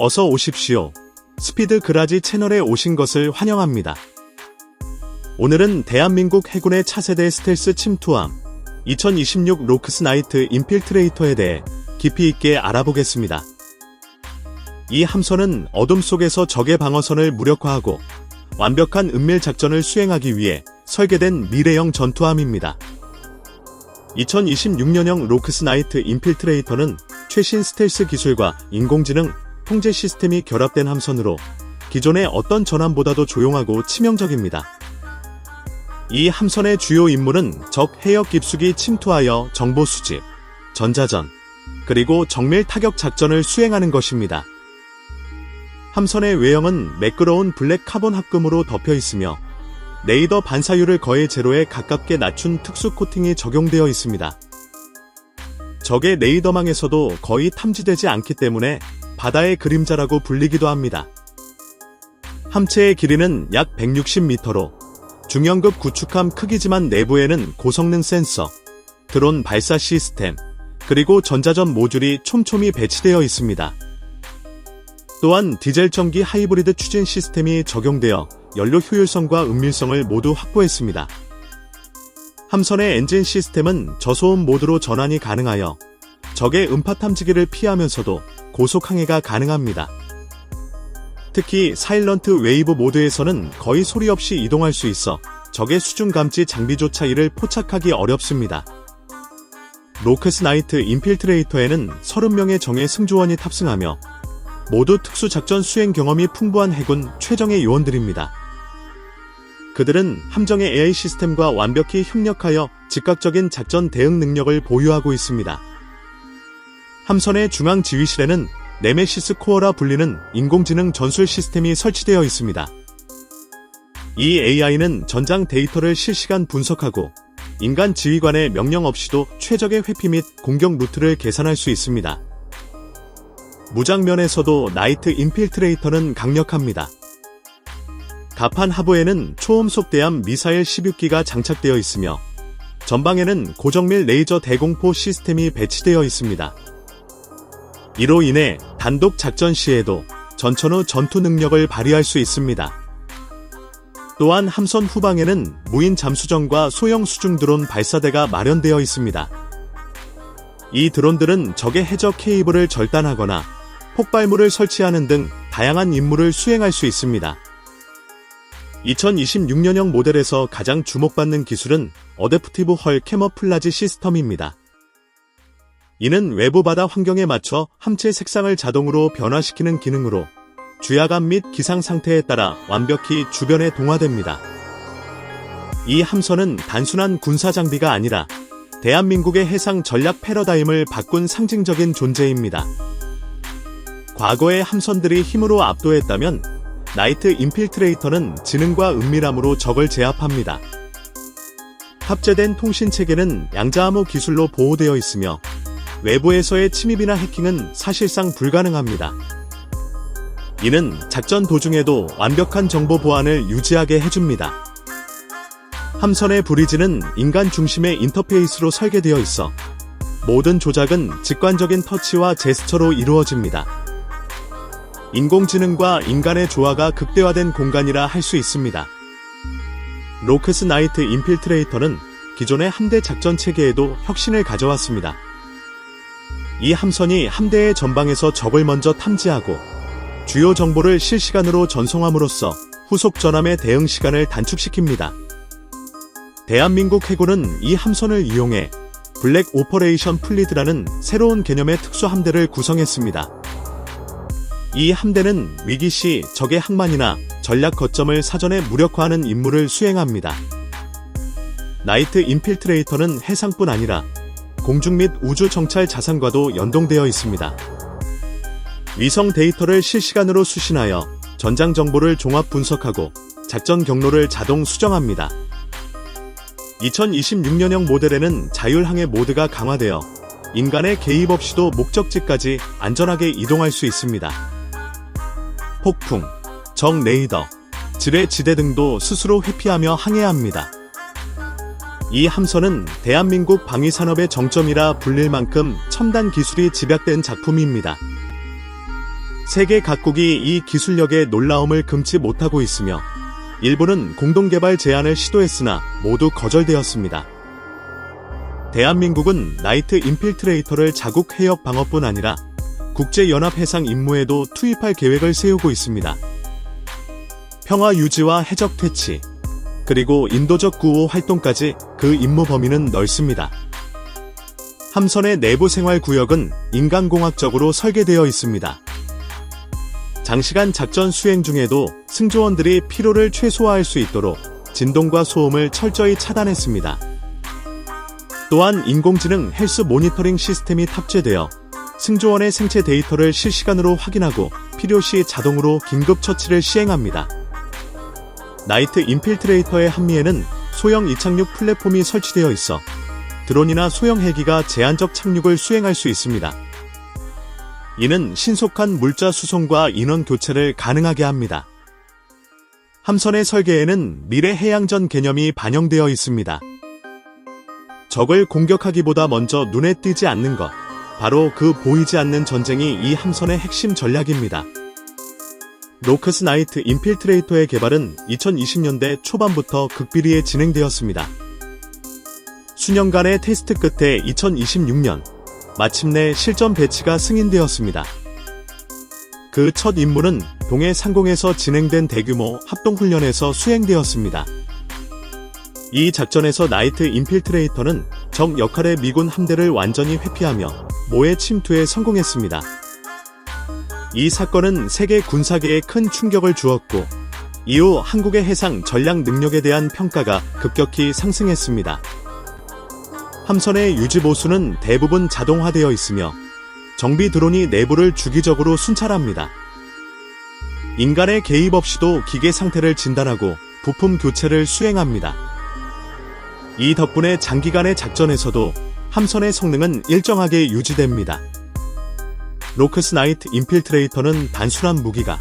어서 오십시오. 스피드 그라지 채널에 오신 것을 환영합니다. 오늘은 대한민국 해군의 차세대 스텔스 침투함 2026 로크스 나이트 인필트레이터에 대해 깊이 있게 알아보겠습니다. 이 함선은 어둠 속에서 적의 방어선을 무력화하고 완벽한 은밀 작전을 수행하기 위해 설계된 미래형 전투함입니다. 2026년형 로크스 나이트 인필트레이터는 최신 스텔스 기술과 인공지능 통제 시스템이 결합된 함선으로 기존의 어떤 전함보다도 조용하고 치명적입니다. 이 함선의 주요 임무는 적 해역 깊숙이 침투하여 정보 수집, 전자전, 그리고 정밀 타격 작전을 수행하는 것입니다. 함선의 외형은 매끄러운 블랙 카본 합금으로 덮여 있으며 레이더 반사율을 거의 제로에 가깝게 낮춘 특수 코팅이 적용되어 있습니다. 적의 레이더망에서도 거의 탐지되지 않기 때문에 바다의 그림자라고 불리기도 합니다. 함체의 길이는 약 160m로 중형급 구축함 크기지만 내부에는 고성능 센서, 드론 발사 시스템, 그리고 전자전 모듈이 촘촘히 배치되어 있습니다. 또한 디젤 전기 하이브리드 추진 시스템이 적용되어 연료 효율성과 은밀성을 모두 확보했습니다. 함선의 엔진 시스템은 저소음 모드로 전환이 가능하여 적의 음파 탐지기를 피하면서도 고속 항해가 가능합니다. 특히 사일런트 웨이브 모드에서는 거의 소리 없이 이동할 수 있어 적의 수중 감지 장비조차 이를 포착하기 어렵습니다. 로크스 나이트 인필트레이터에는 30명의 정예 승조원이 탑승하며 모두 특수작전 수행 경험이 풍부한 해군 최정예 요원들입니다. 그들은 함정의 AI 시스템과 완벽히 협력하여 즉각적인 작전 대응 능력을 보유하고 있습니다. 함선의 중앙 지휘실에는 네메시스 코어라 불리는 인공지능 전술 시스템이 설치되어 있습니다. 이 AI는 전장 데이터를 실시간 분석하고 인간 지휘관의 명령 없이도 최적의 회피 및 공격 루트를 계산할 수 있습니다. 무장면에서도 나이트 인필트레이터는 강력합니다. 가판 하부에는 초음속 대함 미사일 16기가 장착되어 있으며 전방에는 고정밀 레이저 대공포 시스템이 배치되어 있습니다. 이로 인해 단독 작전 시에도 전천 후 전투 능력을 발휘할 수 있습니다. 또한 함선 후방에는 무인 잠수정과 소형 수중 드론 발사대가 마련되어 있습니다. 이 드론들은 적의 해적 케이블을 절단하거나 폭발물을 설치하는 등 다양한 임무를 수행할 수 있습니다. 2026년형 모델에서 가장 주목받는 기술은 어댑티브 헐 캐머플라지 시스템입니다. 이는 외부 바다 환경에 맞춰 함체 색상을 자동으로 변화시키는 기능으로 주야감 및 기상 상태에 따라 완벽히 주변에 동화됩니다. 이 함선은 단순한 군사 장비가 아니라 대한민국의 해상 전략 패러다임을 바꾼 상징적인 존재입니다. 과거의 함선들이 힘으로 압도했다면 나이트 인필트레이터는 지능과 은밀함으로 적을 제압합니다. 탑재된 통신 체계는 양자암호 기술로 보호되어 있으며 외부에서의 침입이나 해킹은 사실상 불가능합니다. 이는 작전 도중에도 완벽한 정보 보안을 유지하게 해줍니다. 함선의 브리지는 인간 중심의 인터페이스로 설계되어 있어 모든 조작은 직관적인 터치와 제스처로 이루어집니다. 인공지능과 인간의 조화가 극대화된 공간이라 할 수 있습니다. 로크스 나이트 인필트레이터는 기존의 함대 작전 체계에도 혁신을 가져왔습니다. 이 함선이 함대의 전방에서 적을 먼저 탐지하고 주요 정보를 실시간으로 전송함으로써 후속 전함의 대응 시간을 단축시킵니다. 대한민국 해군은 이 함선을 이용해 블랙 오퍼레이션 플리드라는 새로운 개념의 특수 함대를 구성했습니다. 이 함대는 위기 시 적의 항만이나 전략 거점을 사전에 무력화하는 임무를 수행합니다. 나이트 인필트레이터는 해상뿐 아니라 공중 및 우주 정찰 자산과도 연동되어 있습니다. 위성 데이터를 실시간으로 수신하여 전장 정보를 종합 분석하고 작전 경로를 자동 수정합니다. 2026년형 모델에는 자율항해 모드가 강화되어 인간의 개입 없이도 목적지까지 안전하게 이동할 수 있습니다. 폭풍, 적 레이더, 지뢰 지대 등도 스스로 회피하며 항해합니다. 이 함선은 대한민국 방위산업의 정점이라 불릴 만큼 첨단 기술이 집약된 작품입니다. 세계 각국이 이 기술력의 놀라움을 금치 못하고 있으며 일부는 공동개발 제안을 시도했으나 모두 거절되었습니다. 대한민국은 나이트 인필트레이터를 자국 해역 방어뿐 아니라 국제연합 해상 임무에도 투입할 계획을 세우고 있습니다. 평화 유지와 해적 퇴치, 그리고 인도적 구호 활동까지 그 임무 범위는 넓습니다. 함선의 내부 생활 구역은 인간공학적으로 설계되어 있습니다. 장시간 작전 수행 중에도 승조원들이 피로를 최소화할 수 있도록 진동과 소음을 철저히 차단했습니다. 또한 인공지능 헬스 모니터링 시스템이 탑재되어 승조원의 생체 데이터를 실시간으로 확인하고 필요시 자동으로 긴급 처치를 시행합니다. 나이트 인필트레이터의 한미에는 소형 이착륙 플랫폼이 설치되어 있어 드론이나 소형 헬기가 제한적 착륙을 수행할 수 있습니다. 이는 신속한 물자 수송과 인원 교체를 가능하게 합니다. 함선의 설계에는 미래 해양전 개념이 반영되어 있습니다. 적을 공격하기보다 먼저 눈에 띄지 않는 것, 바로 그 보이지 않는 전쟁이 이 함선의 핵심 전략입니다. 노크스 나이트 인필트레이터의 개발은 2020년대 초반부터 극비리에 진행되었습니다. 수년간의 테스트 끝에 2026년 마침내 실전 배치가 승인되었습니다. 그 첫 임무는 동해 상공에서 진행된 대규모 합동훈련에서 수행되었습니다. 이 작전에서 나이트 인필트레이터는 적 역할의 미군 함대를 완전히 회피하며 모해 침투에 성공했습니다. 이 사건은 세계 군사계에 큰 충격을 주었고 이후 한국의 해상 전략 능력에 대한 평가가 급격히 상승했습니다. 함선의 유지 보수는 대부분 자동화되어 있으며 정비 드론이 내부를 주기적으로 순찰합니다. 인간의 개입 없이도 기계 상태를 진단하고 부품 교체를 수행합니다. 이 덕분에 장기간의 작전에서도 함선의 성능은 일정하게 유지됩니다. 로크스 나이트 인필트레이터는 단순한 무기가